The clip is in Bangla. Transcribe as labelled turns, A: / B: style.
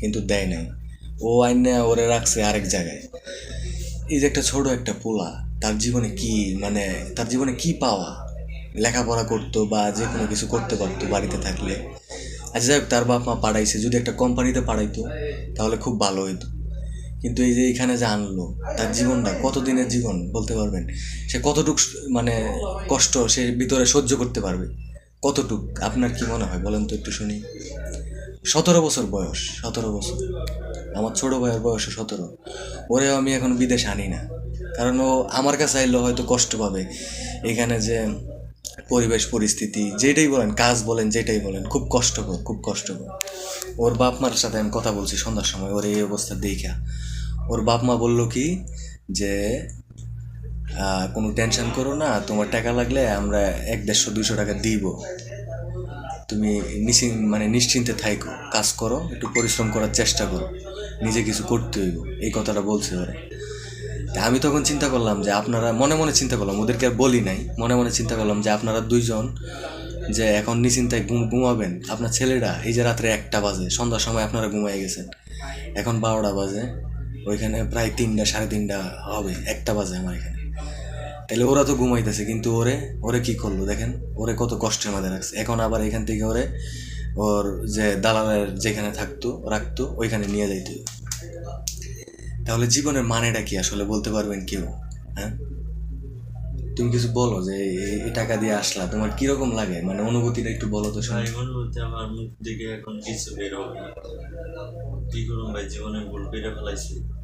A: কিন্তু দেয় নাই। ও আইনে ওরে রাখছে আরেক জায়গায়। এই যে একটা ছোট একটা পোলা, তার জীবনে কি মানে তার জীবনে কি পাওয়া? লেখাপড়া করতো বা যে কোনো কিছু করতে পারতো বাড়িতে থাকলে। আচ্ছা যাই তার বাপ মা পাড়াইছে যদি একটা কোম্পানিতে পাঠাইতো, তাহলে খুব ভালো হইতো। কিন্তু এই যে এখানে যে আনলো, তার জীবনটা কত দিনের জীবন বলতে পারবেন? সে কতটুক মানে কষ্ট সে ভিতরে সহ্য করতে পারবে? কতটুক? আপনার কি মনে হয়? বলেন তো একটু শুনি। সতেরো বছর বয়স, সতেরো বছর। আমার ছোট ভাইয়ের বয়স সতেরো। ওরেও আমি এখন বিদেশে আনি না। কারণ ও আমার কাছে আইলেও হয়তো কষ্ট পাবে। এখানে যে পরিবেশ, পরিস্থিতি, যেটাই বলেন, কাজ বলেন, যেটাই বলেন, খুব কষ্টকর খুব কষ্টকর ওর বাপ মার সাথে আমি কথা বলছি সন্ধ্যার সময়, ওর এই অবস্থা দেখা ওর বাপ মা বলল কি যে কোনো টেনশন করো না, তোমার টাকা লাগলে আমরা এক দেড়শো, দুইশো টাকা দিব। তুমি নিশ্চিন মানে নিশ্চিন্তে থাইকো, কাজ করো, একটু পরিশ্রম করার চেষ্টা করো, নিজে কিছু করতে হইব, এই কথাটা বলছে ওরা। আমি তখন চিন্তা করলাম যে আপনারা, মনে মনে চিন্তা করলাম, ওদেরকে আর বলি নাই, মনে মনে চিন্তা করলাম যে আপনারা দুইজন যে এখন নিশ্চিন্তায় ঘুম, ঘুমাবেন, আপনার ছেলেরা, এই যে রাত্রে একটা বাজে, সন্ধ্যার সময় আপনারা ঘুমাই গেছেন, এখন বারোটা বাজে, ওইখানে প্রায় তিনটা, সাড়ে তিনটা হবে, একটা বাজে আমার এখানে। তাহলে ওরা তো ঘুমাইতেছে, কিন্তু ওরে ওরে কি করল দেখেন? ওরে কত কষ্টের মধ্যে রাখছে। এখন আবার এখান থেকে ওরে ওর যে দালালের যেখানে থাকতো, রাখতো, ওইখানে নিয়ে যাইতো। তাহলে জীবনের মানেটা কি আসলে বলতে পারবেন কেউ? হ্যাঁ? তুমি কিছু বলো যে এই- টাকা দিয়ে আসলা, তোমার কীরকম লাগে? মানে অনুভূতিটা একটু বলো তো
B: ভাই হচ্ছে আমার মুখ এখন কিছু বের হবে কি করুন ভাই, জীবনে ভুল বেড়ে ফেলাইছি।